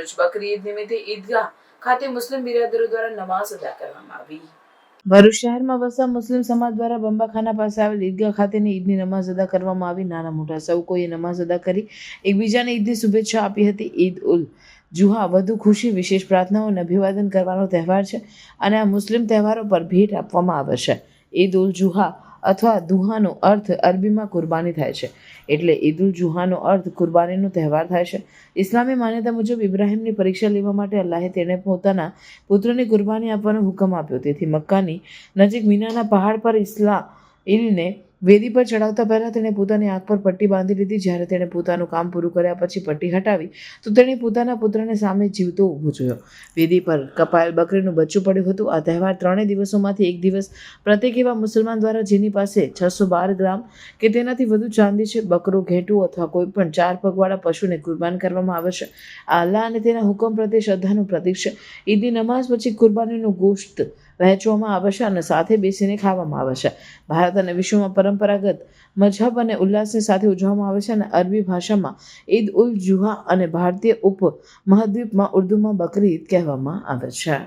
રોજ બકરી ઈદ નિમિત્તે ઈદગાહ ખાતે મુસ્લિમ બિરાદરો દ્વારા નમાઝ અદા કરવામાં આવી. ભરૂચ શહેરમાં વસતા મુસ્લિમ સમાજ દ્વારા બંબાખાના પાસે આવેલ ઈદગાહ ખાતેની ઈદની નમાઝ અદા કરવામાં આવી. નાના મોટા સૌ કોઈએ નમાઝ અદા કરી. એકબીજાને ઈદની શુભેચ્છા આપી હતી ઈદ ઉલ જુહા. વધુ ખુશી, વિશેષ પ્રાર્થનાઓ અને અભિવાદન કરવાનો તહેવાર છે અને આ મુસ્લિમ તહેવારો પર ભેટ આપવામાં આવે છે. ઈદ ઉલ જુહા અથવા દુહાનો અર્થ અરબીમાં કુરબાની થાય છે. એટલે ઈદ ઉલ જુહાનો અર્થ કુરબાનીનો તહેવાર થાય છે. ઇસ્લામી માન્યતા મુજબ ઇબ્રાહિમની પરીક્ષા લેવા માટે અલ્લાહે તેણે પોતાના પુત્રની કુરબાની આપવાનો હુકમ આપ્યો. તેથી મક્કાની નજીક મીનાના પહાડ પર ઇસ્લાઈલને વેદી પર ચડાવતા પહેલાં તેણે પોતાની આંખ પર પટ્ટી બાંધી લીધી. જ્યારે તેણે પોતાનું કામ પૂરું કર્યા પછી પટ્ટી હટાવી, તો તેણે પોતાના પુત્રને સામે જીવતો ઊભો જોયો. વેદી પર કપાયેલ બકરીનું બચ્ચું પડ્યું હતું. આ તહેવાર ત્રણેય દિવસોમાંથી એક દિવસ પ્રત્યેક એવા મુસલમાન દ્વારા જેની પાસે છસો બાર ગ્રામ કે તેનાથી વધુ ચાંદી છે, બકરો, ઘેટું અથવા કોઈ પણ ચાર પગવાળા પશુને કુરબાન કરવામાં આવે છે. આ અલ્લાહ અને તેના હુકમ પ્રત્યે શ્રદ્ધાનું પ્રતીક છે. ઈદની નમાઝ પછી કુરબાનીનું ગોશ્ત વહેંચવામાં આવે છે અને સાથે બેસીને ખાવામાં આવે છે. ભારત અને વિશ્વમાં પરંપરાગત મઝહબ અને ઉલ્લાસની સાથે ઉજવવામાં આવે છે અને અરબી ભાષામાં ઈદ ઉલ જુહા અને ભારતીય ઉપ મહાદ્વીપમાં ઉર્દુમાં બકરી ઈદ કહેવામાં આવે છે.